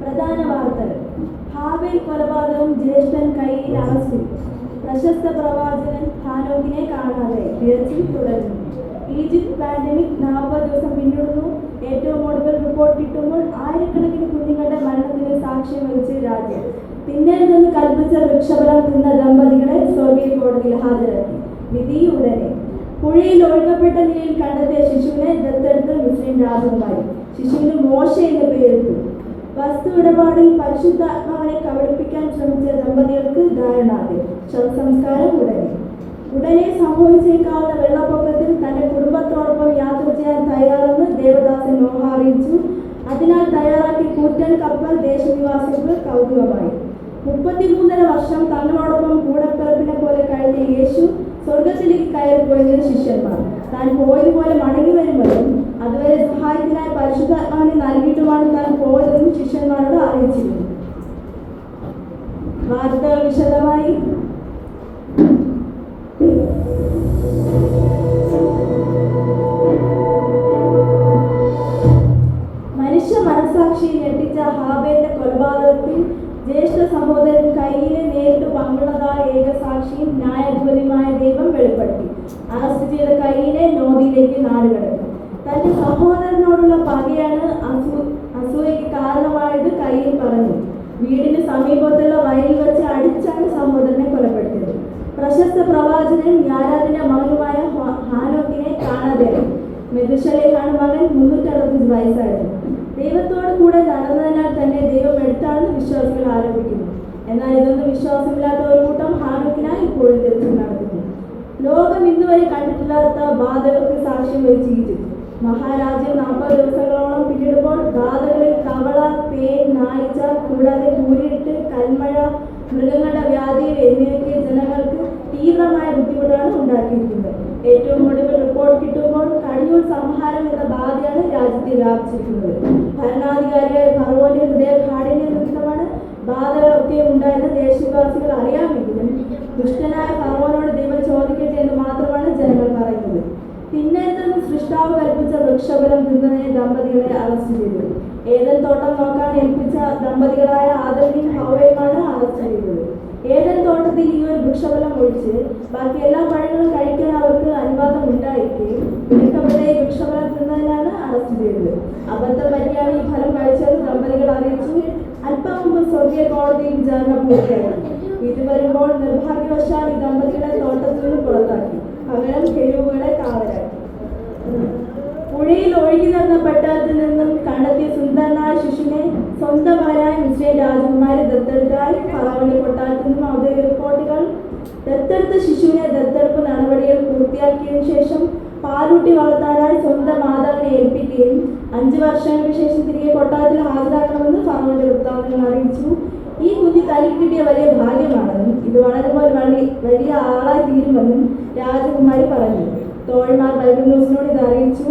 പ്രധാന വാർത്തകൾ. ഹാവേൽ കൊലപാതകം ജ്യേഷ്ഠൻ കയ്യിൽ അറസ്റ്റിൽ. പ്രശസ്ത പ്രവാചകൻ ഹാനോഗിനെ കാണാതെ തിരച്ചിൽ തുടരുന്നു. ഈജിപ്ത് പാൻഡമിക് നാൽപ്പത് ദിവസം പിന്നിടുന്നു. ഏറ്റവും ഒടുവിൽ റിപ്പോർട്ട് കിട്ടുമ്പോൾ ആയിരക്കണക്കിന് കുഞ്ഞുങ്ങളുടെ മരണത്തിന് സാക്ഷ്യം വഹിച്ച് രാജ്യം തിന്നരുതെന്ന് കൽപ്പിച്ച വൃക്ഷഫലം തിന്ന ദമ്പതികളെ സ്വർഗീയ കോടതിയിൽ ഹാജരാക്കി. വിധി ഉടനെ. പുഴയിൽ ഒഴുകപ്പെട്ട നിലയിൽ കണ്ടെത്തിയ ശിശുവിനെ ദത്തെടുത്ത് മുസ്ലിം രാജകുമാരി ശിശുവിന് മോശ എന്ന് പേരിട്ടു. വസ്തു ഇടപാടിൽ പരിശുദ്ധാത്മാവിനെ കബളിപ്പിക്കാൻ ശ്രമിച്ച ദമ്പതികൾക്ക് ധാരണാതെ ശവസംസ്കാരം ഉടനെ. ഉടനെ സംഭവിച്ചേക്കാവുന്ന വെള്ളപ്പൊക്കത്തിൽ തന്റെ കുടുംബത്തോടൊപ്പം യാത്ര ചെയ്യാൻ തയ്യാറെന്ന് ദേവദാസൻ മോഹ അറിയിച്ചു. അതിനാൽ തയ്യാറാക്കി കൂറ്റൻ കപ്പൽ ദേശനിവാസികൾക്ക് കൗതുകമായി. മുപ്പത്തിമൂന്നര വർഷം തങ്ങളോടൊപ്പം കൂടപ്പിറപ്പിനെ പോലെ കഴിഞ്ഞ യേശു സ്വർഗത്തിലേക്ക് കയറിപ്പോയത് ശിഷ്യന്മാർ. താൻ പോയതുപോലെ മടങ്ങി വരുമ്പോഴും അതുവരെ സഹായത്തിനായി പരിശുദ്ധാത്മാവിനെ നൽകിയിട്ടുമാണ് താൻ പോയതെന്നും ശിഷ്യന്മാരോട് അറിയിച്ചിരുന്നു. വാർത്തകൾ വിശദമായി. മനുഷ്യ മനസാക്ഷിയിൽ ഞെട്ടിച്ച ഹാബേലിന്റെ കൊലപാതകത്തിൽ ജ്യേഷ്ഠ സഹോദരൻ കയ്യിലെ നേരിട്ട് പങ്കുള്ളതായ ഏകസാക്ഷിയും വെളിപ്പെടുത്തി അറസ്റ്റ് നോദിയിലേക്ക് കയ്യിലെ കടക്കും തന്റെ സഹോദരനോടുള്ള പകയാണ് അസൂ അസൂയയ്ക്ക് കാരണമായത് കയ്യിൽ പറഞ്ഞു. വീടിന് സമീപത്തുള്ള വയലിൽ വെച്ച് അടിച്ചാണ് സഹോദരനെ കൊലപ്പെടുത്തിയത്. പ്രശസ്ത പ്രവാചകൻ യാരാദിന്റെ മകനുമായ ഹാനോക്കിനെ കാണാതെ മെതുശലേഖാണ് മകൻ മുന്നൂറ്ററുപത്തഞ്ച് വയസ്സായിരുന്നു. ദൈവത്തോട് കൂടെ നടന്നതിനാൽ തന്നെ ദൈവം എടുത്താണെന്ന് വിശ്വാസികൾ ആരോപിക്കുന്നു. എന്നാൽ ഇതൊന്നും വിശ്വാസമില്ലാത്ത ഒരു കൂട്ടം ഹാനോക്കിനായി ഇപ്പോഴും തിരിച്ചു നടത്തുന്നു ലോകം ഇന്നുവരെ കണ്ടിട്ടില്ലാത്ത ബാധകൾക്ക് സാക്ഷ്യം വഹിച്ച് മഹാരാജ്യം നാൽപ്പത് ദിവസങ്ങളോളം പിന്നിടുമ്പോൾ ബാധകളിൽ കവള പേൻ നായിച്ച കൂടാതെ കൂരിട്ട് കൽമഴ മൃഗങ്ങളുടെ വ്യാധി എന്നിവയ്ക്ക് ജനങ്ങൾക്ക് തീവ്രമായ ബുദ്ധിമുട്ടാണ് ഉണ്ടാക്കിയിരിക്കുന്നത്. ഏറ്റവും ഒടുവിൽ റിപ്പോർട്ട് കിട്ടുമ്പോൾ കടിയൂർ സംഹാരം എന്ന ബാധയാണ് രാജ്യത്തെ വ്യാപിച്ചിരിക്കുന്നത്. ഭരണാധികാരിയായ ഭഗവാന്റെ ഹൃദയ കാഠിന്യ നിമിത്തമാണ് ബാധകളൊക്കെ ഉണ്ടായെന്ന് ദേശവാസികൾ അറിയാമെങ്കിലും ദുഷ്ടനായ ഫറവോനോട് ദൈവം ചോദിക്കട്ടെ എന്ന് മാത്രമാണ് ജനങ്ങൾ പറയുന്നത്. തിന്നരുതെന്ന് സൃഷ്ടാവ് കൽപ്പിച്ച വൃക്ഷഫലം തിന്നതിനെ ദമ്പതികളെ അറസ്റ്റ് ചെയ്തു. ഏതൻ തോട്ടം നോക്കാൻ ഏൽപ്പിച്ച ദമ്പതികളായ ആദമിയും ഹവയുമാണ് അറസ്റ്റ് ചെയ്തത്. ഏതൻ തോട്ടത്തിൽ ഈ ഒരു വൃക്ഷഫലം ഒഴിച്ച് ബാക്കി എല്ലാ പഴങ്ങളും കഴിക്കാൻ അവർക്ക് അനുവാദം ഉണ്ടായിരിക്കുകയും ഈ വൃക്ഷഫലം തിന്നതിനാണ് അറസ്റ്റ് ചെയ്തത്. അബദ്ധം പറ്റിയാണ് ഈ ഫലം കഴിച്ചത് ദമ്പതികൾ അറിയിച്ചു. അല്പം മുമ്പ് സ്വർഗീയ കോടതിയിൽ വിചാരണ പൂർത്തിയാക്കി ഇത് വരുമ്പോൾ നിർഭാഗ്യവശാൽ ഈ ദമ്പതിയുടെ തോട്ടത്തിൽ നിന്ന് പുറത്താക്കി. പകരം കെരുവുകളെ കാവലാക്കി പുഴയിൽ ഒഴുകി നടന്ന പട്ടണത്തിൽ നിന്നും കണ്ടെത്തിയ സുന്ദരനായ ശിശുവിനെ സ്വന്തമാരായ മിശ്രേ രാജകുമാരി ദത്തെടുത്തായി പറവണി കൊട്ടാരത്തിൽ നിന്നും ഔദ്യോഗിക റിപ്പോർട്ടുകൾ. ദത്തെടുത്ത ശിശുവിനെ ദത്തെടുപ്പ് നടപടികൾ പൂർത്തിയാക്കിയതിനു ശേഷം പാലൂട്ടി വളർത്താനായി സ്വന്തം മാതാവിനെ ഏൽപ്പിക്കുകയും അഞ്ചു വർഷങ്ങൾക്ക് ശേഷം തിരികെ കൊട്ടാരത്തിൽ ഹാജരാക്കണമെന്ന് ഫറവന്റെ വൃത്താന്തങ്ങൾ അറിയിച്ചു. ഈ കുഞ്ഞ് തനിക്ക് കിട്ടിയ വലിയ ഭാഗ്യമാണെന്നും ഇത് വളരുമ്പോൾ വലിയ ആളായി തീരുമെന്നും രാജകുമാരി പറഞ്ഞു. തോഴന്മാർ ബൈബിൾ ന്യൂസിനോട് ഇത് അറിയിച്ചു.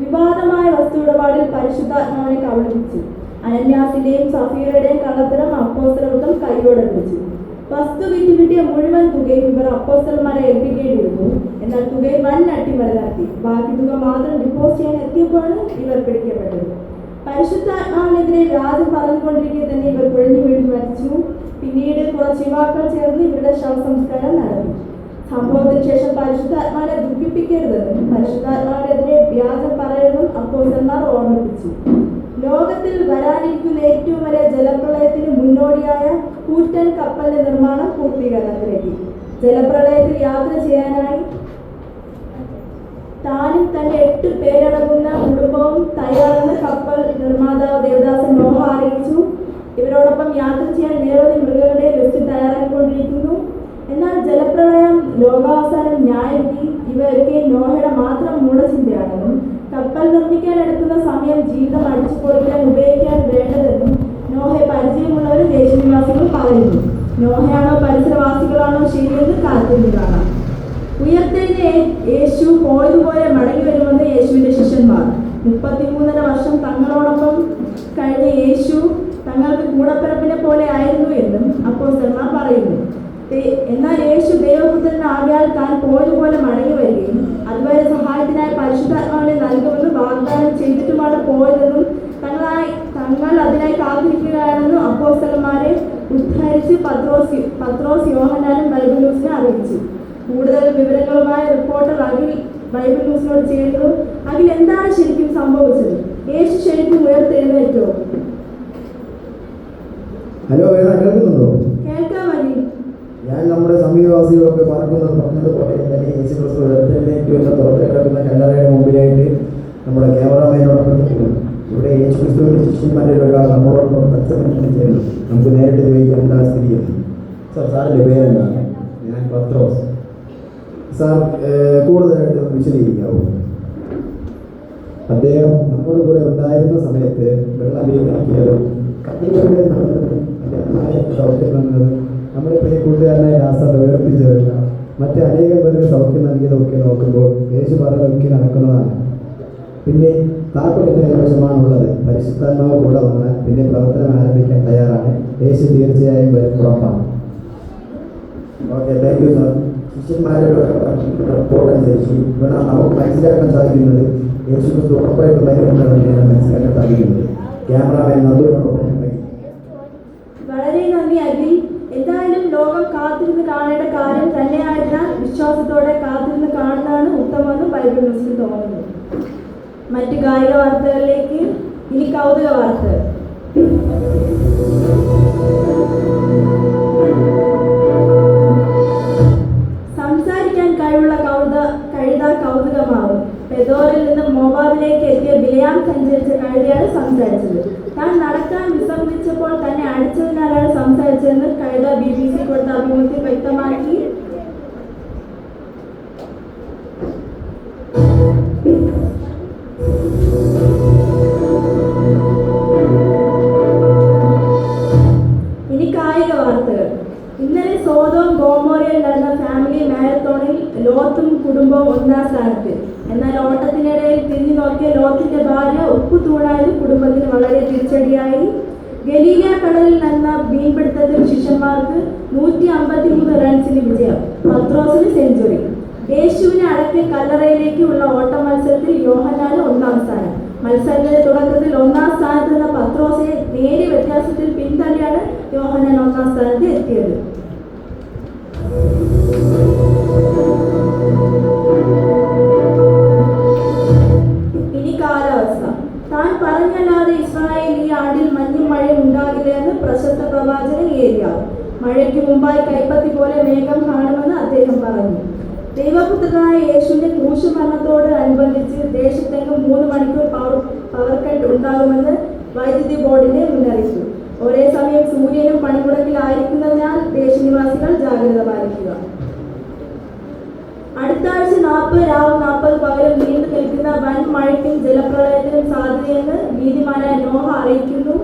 വിവാദമായ വസ്തു ഇടപാടിൽ പരിശുദ്ധാത്മാവിനെ കബളിപ്പിച്ചു. അനന്യാസിന്റെയും സഫീറയുടെയും കള്ളത്തരം അപ്പോസ്തലവൃത്തം കൈയോടെ വസ്തു വിറ്റ് കിട്ടിയ മുഴുവൻ തുകയും ഇവർ അപ്പോസ്തലന്മാരെ ഏൽപ്പിക്കേണ്ടിയിരുന്നു. എന്നാൽ തുകയിൽ വൻ അട്ടിമറി നടത്തി ബാക്കി തുക മാത്രം ഡിപ്പോസിറ്റ് ചെയ്യാൻ എത്തിയപ്പോഴാണ് ഇവർ പിടിക്കപ്പെട്ടത്. പരിശുദ്ധാത്മാവിനെതിരെ വ്യാജം പറഞ്ഞുകൊണ്ടിരിക്കെ തന്നെ ഇവർ കുഴഞ്ഞു പിന്നീട് കുറച്ച് യുവാക്കൾ ചേർന്ന് ഇവരുടെ ശവസംസ്കാരം നടന്നു. സംഭവത്തിന് ശേഷം പരിശുദ്ധാത്മാരെ ദുഃഖിപ്പിക്കരുതെന്നും പരിശുദ്ധാത്മാവിനെതിരെ വ്യാജം പറയരുതെന്നും അപ്പോസന്മാർ ഓർമ്മിപ്പിച്ചു. ലോകത്തിൽ വരാനിരിക്കുന്ന ഏറ്റവും വലിയ ജലപ്രളയത്തിന് മുന്നോടിയായ കൂറ്റൻ കപ്പലിന്റെ നിർമ്മാണം പൂർത്തീകരണത്തിലെത്തി. ജലപ്രളയത്തിൽ യാത്ര ചെയ്യാനായി താനും തന്റെ എട്ട് പേരടങ്ങുന്ന കുടുംബവും തയ്യാറെന്ന് കപ്പൽ നിർമ്മാതാവ് ദേവദാസൻ മോഹ അറിയിച്ചു. ഇവരോടൊപ്പം യാത്ര ചെയ്യാൻ നിരവധി മൃഗങ്ങളുടെ ലിസ്റ്റ് തയ്യാറാക്കിക്കൊണ്ടിരിക്കുന്നു. എന്നാൽ ജലപ്രളയം ലോകാവസാനം ന്യായവിധി ഇവരൊക്കെ നോഹയുടെ മാത്രം മൂഢചിന്തയാണെന്നും കപ്പൽ നിർമ്മിക്കാൻ എടുക്കുന്ന സമയം ജീവിതം അടിച്ചു പൊളിക്കാൻ ഉപയോഗിക്കാൻ വേണ്ടതെന്നും നോഹയെ പരിചയമുള്ളവർ ദേശനിവാസികൾ പറയുന്നു. നോഹയാണോ പരിസരവാസികളാണോ ശരിയെന്ന് കാത്തിരുന്ന് കാണാം. ഉയർത്തെഴുന്ന യേശു പോയതുപോലെ മടങ്ങി വരുമെന്ന് യേശുവിന്റെ ശിഷ്യന്മാർ. മുപ്പത്തിമൂന്നര വർഷം തങ്ങളോടൊപ്പം കഴിഞ്ഞ യേശു തങ്ങൾക്ക് കൂടപ്പിറപ്പിനെ പോലെ ആയിരുന്നു എന്നും അപ്പോസ്തലന്മാർ പറയുന്നു. ദേ- എന്നാൽ യേശു ദൈവപുത്രനാകിയാൽ താൻ പോയതുപോലെ മടങ്ങി വരികയും അതുവരെ സഹായത്തിനായി പരിശുദ്ധാത്മാവിനെ നൽകുമെന്ന് വാഗ്ദാനം ചെയ്തിട്ടുമാണ് പോയതെന്നും തങ്ങളായി തങ്ങൾ അതിനായി കാത്തിരിക്കുകയാണെന്നും അപ്പോസ്തലന്മാരെ ഉദ്ധരിച്ച് പത്രോസ് പത്രോസ് യോഹനാനും ബൈബിൾ ന്യൂസിനെ അറിയിച്ചു. കൂടുതൽ വിവരങ്ങളുമായി റിപ്പോർട്ടർ അഖിൽ ബൈബിൾ ന്യൂസിനോട് ചേർന്നു അഖിൽ എന്താണ് ശരിക്കും സംഭവിച്ചത്? യേശു ശരിക്കും ഉയർത്തെഴുന്നേറ്റോ? ഹലോ വേദ കേൾക്കുന്നുണ്ടോ? കേൾക്കാം ഞാൻ നമ്മുടെ സമീപവാസികളൊക്കെ പറക്കുന്നത് പറഞ്ഞതുപോലെ തന്നെ യേശു ക്രിസ്തു ഉയർത്തെഴുന്നേറ്റു എന്ന തുറന്നു കിടക്കുന്ന കല്ലറയുടെ മുമ്പിലായിട്ട് നമ്മുടെ ക്യാമറാമാനോടൊപ്പം ഇവിടെ യേശു ക്രിസ്തുവിന്റെ ശിഷ്യന്മാരെ ഒരാൾ നമ്മളോടൊപ്പം തത്സമയം ചേരുന്നു. നമുക്ക് നേരിട്ട് ചോദിക്കാൻ എന്താ സ്ഥിതി എന്ന്. സാർ സാറിന്റെ പേരെന്താണ് ഞാൻ പത്രോസ്. സാർ കൂടുതലായിട്ട് വിശദീകരിക്കാവൂ വിശദീകരിക്കാവോ? അദ്ദേഹം നമ്മുടെ കൂടെ ഉണ്ടായിരുന്ന സമയത്ത് വെള്ളം നടന്നതും അദ്ദേഹം സൗഖ്യം നൽകുന്നത് നമ്മുടെ പ്രിയ കൂട്ടുകാരനായ രാസ വേർപ്പിച്ചതല്ല മറ്റ് അനേകം പേർക്ക് സൗഖ്യം നൽകിയതൊക്കെ നോക്കുമ്പോൾ യേശു പറഞ്ഞതൊക്കെ നടക്കുന്നതാണ് പിന്നെ താക്കോലിന്റെ കൈവശമാണുള്ളത്. പരിശുദ്ധാത്മാവ് കൂടെ വന്നാൽ പിന്നെ പ്രവർത്തനം ആരംഭിക്കാൻ തയ്യാറാണ്. യേശു തീർച്ചയായും വരും ഉറപ്പാണ്. ഓക്കെ താങ്ക് യു സാർ ശിഷ്യന്മാരുടെ റിപ്പോർട്ട് അനുസരിച്ച് ഇവിടെ നമുക്ക് മനസ്സിലാക്കാൻ സാധിക്കുന്നത്. യേശു ക്രിസ്തു ഉറപ്പായിട്ട് വരുന്നുണ്ടെന്ന് മനസ്സിലാക്കാൻ സാധിക്കുന്നത് ക്യാമറമാൻ നന്ദുവിനോടൊപ്പം വളരെ നന്ദി അഖിൽ എന്തായാലും ലോകം കാത്തിരുന്ന് കാണേണ്ട കാര്യം തന്നെയായതിനാൽ വിശ്വാസത്തോടെ കാത്തിരുന്ന് കാണുന്നതാണ് ഉത്തമമെന്ന് ബൈബിൾ ന്യൂസിൽ തോന്നുന്നു. മറ്റ് കായിക വാർത്തകളിലേക്ക് ഇനി കൗതുക വാർത്തകൾ സംസാരിക്കാൻ കഴിവുള്ള കൗത കഴുത കൗതുകമാവും. പെദോറിൽ നിന്ന് മോബാബിലേക്ക് എത്തിയ ബിലയാം സഞ്ചരിച്ച കുടുംബവും ഒന്നാം സ്ഥാനത്ത്. എന്നാൽ ഓട്ടത്തിനിടയിൽ തിരിഞ്ഞു നോക്കിയ ലോത്തിന്റെ ഭാര്യ ഉപ്പു തൂണായത് കുടുംബത്തിന് വളരെ തിരിച്ചടിയായി. ഗലീല കടലിൽ നടന്ന മീൻപിടുത്തത്തിൽ ശിഷ്യന്മാർക്ക് നൂറ്റി അമ്പത്തി മൂന്ന് റൺസിന് വിജയം. പത്രോസിന് സെഞ്ചുറി. യേശുവിനെ അടക്കി കല്ലറയിലേക്ക് ഉള്ള ഓട്ട മത്സരത്തിൽ യോഹനാന് ഒന്നാം സ്ഥാനം. മത്സരത്തിന്റെ തുടക്കത്തിൽ ഒന്നാം സ്ഥാനത്ത് നിന്ന പത്രോസിനെ നേരിയ വ്യത്യാസത്തിൽ ഏരിയാവ് മഴയ്ക്ക് മുമ്പായി കൈപ്പത്തി പോലെ മേഘം കാണുമെന്ന് അദ്ദേഹം പറഞ്ഞു. ദൈവപുത്രനായ യേശുവിന്റെ ക്രൂശ് മരണത്തോട് അനുബന്ധിച്ച് ദേശത്തെങ്ങും മൂന്ന് മണിക്കൂർ പവർ പവർ കട്ട് ഉണ്ടാകുമെന്ന് വൈദ്യുതി ബോർഡിന്റെ മുന്നറിയിപ്പ്. ഒരേ സമയം സൂര്യനും പണിമുടക്കിലായിരിക്കുന്നതിനാൽ ദേശനിവാസികൾ ജാഗ്രത പാലിക്കുക. അടുത്ത ആഴ്ച നാൽപ്പത് രാവ് നാൽപ്പത് പകരം നീണ്ടു നിൽക്കുന്ന വൻ മഴയ്ക്കും ജലപ്രളയത്തിനും സാധ്യതയെന്ന് നീതിമാനായ നോഹ അറിയിക്കുന്നു.